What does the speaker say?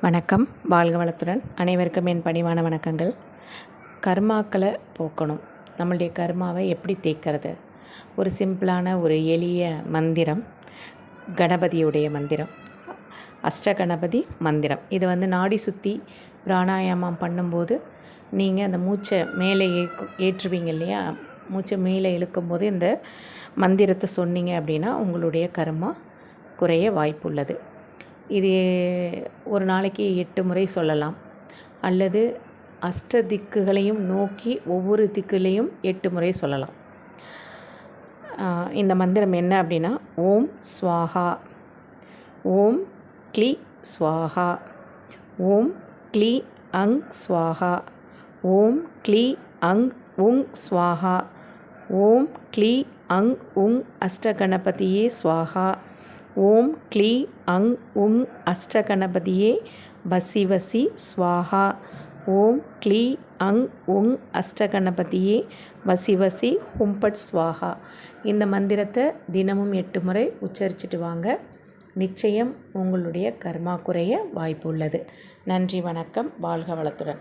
வணக்கம். வாழ்க வளத்துடன். அனைவருக்கும் என் பணிவான வணக்கங்கள். கர்மாக்களை போக்கணும். நம்மளுடைய கர்மாவை எப்படி தேய்க்கிறது? ஒரு சிம்பிளான ஒரு எளிய மந்திரம். கணபதியுடைய மந்திரம். அஷ்ட கணபதி மந்திரம். இது வந்து நாடி சுற்றி பிராணாயாமம் பண்ணும்போது நீங்கள் அந்த மூச்சை மேலே ஏற்றுவீங்க இல்லையா? மூச்சை மேலே இழுக்கும்போது இந்த மந்திரத்தை சொன்னீங்க அப்படின்னா உங்களுடைய கர்மா குறைய வாய்ப்புள்ளது. இது ஒரு நாளைக்கு எட்டு முறை சொல்லலாம். அல்லது அஷ்ட திக்குகளையும் நோக்கி ஒவ்வொரு திக்குலேயும் எட்டு முறை சொல்லலாம். இந்த மந்திரம் என்ன அப்படின்னா ஓம் ஸ்வாஹா. ஓம் க்ளி ஸ்வாஹா. ஓம் க்ளி அங் ஸ்வாஹா. ஓம் க்ளி அங் உங் ஸ்வாஹா. ஓம் க்ளி அங் உங் அஷ்டகணபதியே ஸ்வாஹா. ஓம் க்ளீ அங் உங் அஷ்டகணபதியே வசி வசி ஸ்வாஹா. ஓம் க்ளீ அங் உங் அஷ்டகணபதியே வசி வசி ஹும்பட் ஸ்வாஹா. இந்த மந்திரத்தை தினமும் எட்டு முறை உச்சரிச்சிட்டு வாங்க. நிச்சயம் உங்களுடைய கர்மா குறைய வாய்ப்பு உள்ளது. நன்றி வணக்கம். வாழ்க வளத்துடன்.